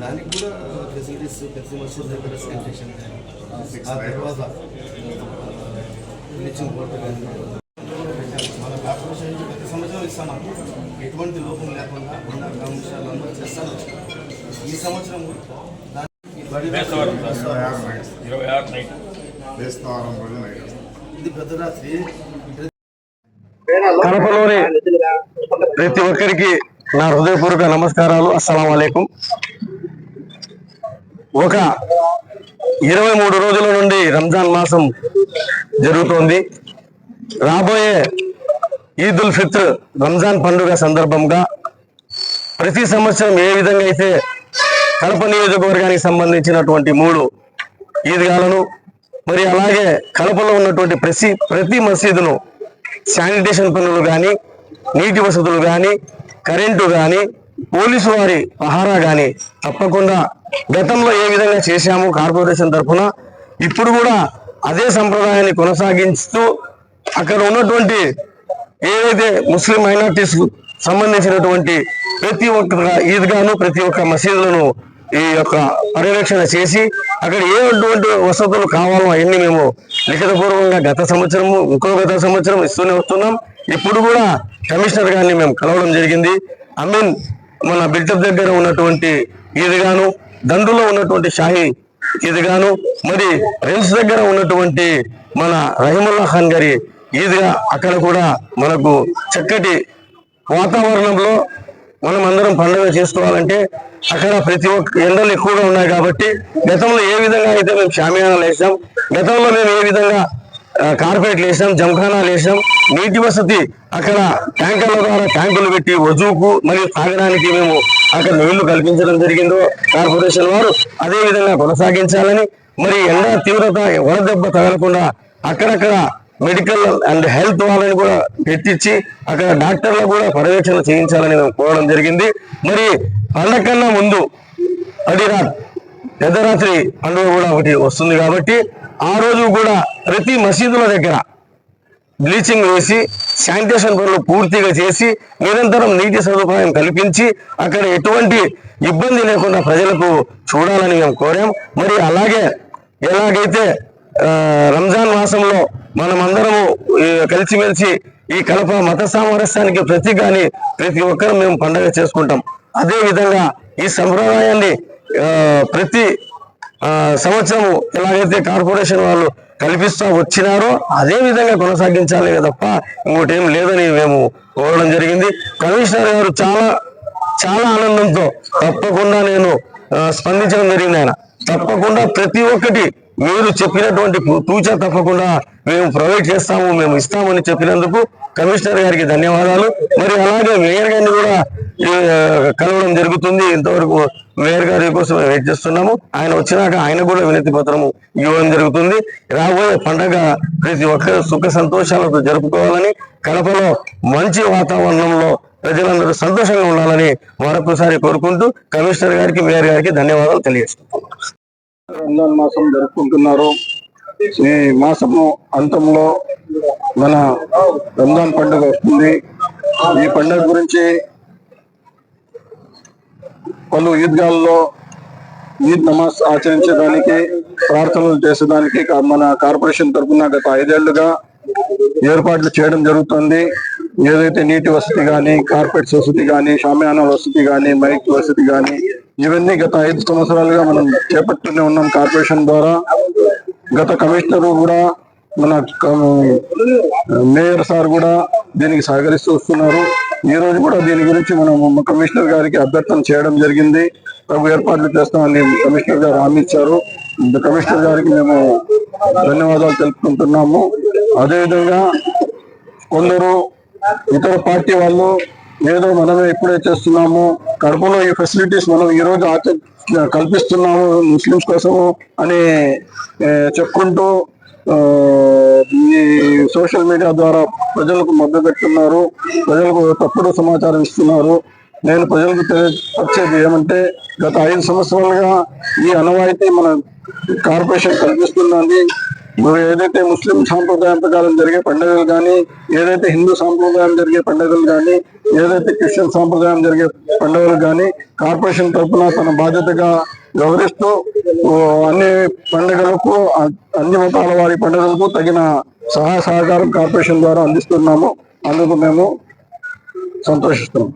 దానికి కూడా facilities consumers దగ్గర శానిటేషన్ ఆ తర్వాత బ్లీచింగ్ వాటర్ కానీ మన కార్పొరేషన్ నుంచి ప్రతి సంవత్సరం ఇస్తాను ఎటువంటి లోపం లేకుండా ఉన్న కమిషన్లు అందరూ చేస్తాను ఈ సంవత్సరం ఇరవై ఆరు నైట్ బేస్తవారం రోజు నైట్ ఇది కడపలోని ప్రతి ఒక్కరికి నా హృదయపూర్వక నమస్కారాలు. అస్సలం అయికం ఒక ఇరవై మూడు రోజుల నుండి రంజాన్ మాసం జరుగుతోంది. రాబోయే ఈద్ ఉల్ ఫిత్ర్ రంజాన్ పండుగ సందర్భంగా ప్రతి సంవత్సరం ఏ విధంగా అయితే కడప నియోజకవర్గానికి సంబంధించినటువంటి మూడు ఈద్గాలను మరి అలాగే కడపలో ఉన్నటువంటి ప్రతి ప్రతి మసీదును శానిటేషన్ పనులు కానీ నీటి వసతులు కానీ కరెంటు కానీ పోలీసు వారి పహారా కానీ తప్పకుండా గతంలో ఏ విధంగా చేశాము కార్పొరేషన్ తరఫున ఇప్పుడు కూడా అదే సంప్రదాయాన్ని కొనసాగిస్తూ అక్కడ ఉన్నటువంటి ఏదైతే ముస్లిం మైనార్టీస్ సంబంధించినటువంటి ప్రతి ఒక్క ఈద్గాను ప్రతి ఒక్క మసీదులను ఈ యొక్క పర్యవేక్షణ చేసి అక్కడ ఏటువంటి వసతులు కావాలో అవన్నీ మేము లిఖితపూర్వకంగా గత సంవత్సరము ఇంకో గత సంవత్సరం ఇస్తూనే వస్తున్నాం. ఇప్పుడు కూడా కమిషనర్ గారిని మేము కలవడం జరిగింది. ఐ మీన్ మన బిల్టప్ దగ్గర ఉన్నటువంటి ఈదిగాను దండులో ఉన్నటువంటి షాహీ ఈదిగాను మరి రెన్స్ దగ్గర ఉన్నటువంటి మన రహీముల్లా ఖాన్ గారి ఈదిగా అక్కడ కూడా మనకు చక్కటి వాతావరణంలో మనం అందరం పండుగ చేసుకోవాలంటే అక్కడ ప్రతి ఒక్క ఎండలు ఎక్కువగా ఉన్నాయి కాబట్టి గతంలో ఏ విధంగా అయితే మేము షామియానాలు వేసాం గతంలో మేము ఏ విధంగా కార్పెట్లు వేసాం జంఖానాలు వేసాం నీటి వసతి అక్కడ ట్యాంకర్ల ద్వారా ట్యాంకులు పెట్టి వజూకు మరియు తాగడానికి మేము అక్కడ నీళ్ళు కల్పించడం జరిగిందో కార్పొరేషన్ వారు అదే విధంగా కొనసాగించాలని మరి ఎండ తీవ్రత వడదెబ్బ తగలకుండా అక్కడక్కడ మెడికల్ అండ్ హెల్త్ వాళ్ళని కూడా పెట్టించి అక్కడ డాక్టర్లు కూడా పర్యవేక్షణ చేయించాలని మేము కోరడం జరిగింది. మరి పండగ కన్నా ముందు అడిరాత్ పెద్దరాత్రి పండుగ కూడా ఒకటి వస్తుంది కాబట్టి ఆ రోజు కూడా ప్రతి మసీదుల దగ్గర బ్లీచింగ్ వేసి శానిటేషన్ పనులు పూర్తిగా చేసి నిరంతరం నీటి సదుపాయం కల్పించి అక్కడ ఎటువంటి ఇబ్బంది లేకుండా ప్రజలకు చూడాలని మేము కోరాం. మరి అలాగే ఎలాగైతే రంజాన్ మాసంలో మనమందరము కలిసిమెలిసి ఈ కలప మత సామరస్యానికి ప్రతిగాని ప్రతి ఒక్కరు మేము పండగ చేసుకుంటాం. అదే విధంగా ఈ సంప్రదాయాన్ని ప్రతి సంవత్సరము ఎలాగైతే కార్పొరేషన్ వాళ్ళు కల్పిస్తూ వచ్చినారో అదే విధంగా కొనసాగించాలి తప్ప ఇంకోటి ఏం లేదని మేము కోరడం జరిగింది. కమిషనర్ గారు చాలా చాలా ఆనందంతో తప్పకుండా నేను స్పందించడం జరిగింది ఆయన. తప్పకుండా ప్రతి ఒక్కటి మీరు చెప్పినటువంటి పు- తూచా తప్పకుండా మేము ప్రొవైడ్ చేస్తాము మేము ఇస్తామని చెప్పినందుకు కమిషనర్ గారికి ధన్యవాదాలు. మరి అలాగే మేయర్ గారిని కూడా కలవడం జరుగుతుంది. ఇంతవరకు మేయర్ గారి కోసం వెయిట్ చేస్తున్నాము. ఆయన వచ్చినాక ఆయన కూడా వినతి పత్రము ఇవ్వడం జరుగుతుంది. రాబోయే పండగ ప్రతి ఒక్కరు సుఖ సంతోషాలతో జరుపుకోవాలని కడపలో మంచి వాతావరణంలో ప్రజలందరూ సంతోషంగా ఉండాలని మరొకసారి కోరుకుంటూ కమిషనర్ గారికి మేయర్ గారికి ధన్యవాదాలు తెలియజేస్తున్నాను రంజాన్ మాసం జరుపుకుంటున్నారు. ఈ మాసము అంతంలో మన రంజాన్ పండుగ వస్తుంది. ఈ పండుగ గురించి పలు ఈద్గాల్లో ఈద్ నమాజ్ ఆచరించడానికి ప్రార్థనలు చేసేదానికి మన కార్పొరేషన్ తరఫున గత ఐదేళ్ళుగా ఏర్పాట్లు చేయడం జరుగుతుంది. ఏదైతే నీటి వసతి కానీ కార్పెట్స్ వసతి కానీ షామియానా వసతి కానీ మైక్ వసతి కానీ ఇవన్నీ గత ఐదు సంవత్సరాలుగా మనం చేపట్టునే ఉన్నాం కార్పొరేషన్ ద్వారా. గత కమిషనర్ కూడా మన మేయర్ సార్ కూడా దీనికి సహకరిస్తూ వస్తున్నారు. ఈ రోజు కూడా దీని గురించి మనం కమిషనర్ గారికి అభ్యర్థన చేయడం జరిగింది. ప్రభు ఏర్పాట్లు చేస్తామని కమిషనర్ గారు హామీ ఇచ్చారు. కమిషనర్ గారికి మేము ధన్యవాదాలు తెలుపుకుంటున్నాము. అదేవిధంగా కొందరు ఇతర పార్టీ వాళ్ళు ఏదో మనమే ఎప్పుడే చేస్తున్నాము కడపలో ఈ ఫెసిలిటీస్ మనం ఈ రోజు ఆచ- కల్పిస్తున్నాము ముస్లిమ్స్ కోసము అని చెప్పుకుంటూ ఈ సోషల్ మీడియా ద్వారా ప్రజలకు మద్దతు పెడుతున్నారు ప్రజలకు తప్పుడు సమాచారం ఇస్తున్నారు. నేను ప్రజలకు తెలియపరిచేది ఏమంటే గత ఐదు సంవత్సరాలుగా ఈ అనవాయితీ మన కార్పొరేషన్ కల్పిస్తుందని ఏదైతే ముస్లిం సాంప్రదాయం ప్రకారం జరిగే పండుగలు కానీ ఏదైతే హిందూ సాంప్రదాయం జరిగే పండుగలు కానీ ఏదైతే క్రిస్టియన్ సాంప్రదాయం జరిగే పండుగలు కానీ కార్పొరేషన్ తరఫున తన బాధ్యతగా వ్యవహరిస్తూ అన్ని పండుగలకు అన్ని మతాల వారి పండుగలకు తగిన సహాయ సహకారం కార్పొరేషన్ ద్వారా అందిస్తున్నాము. అందుకు మేము సంతోషిస్తున్నాం.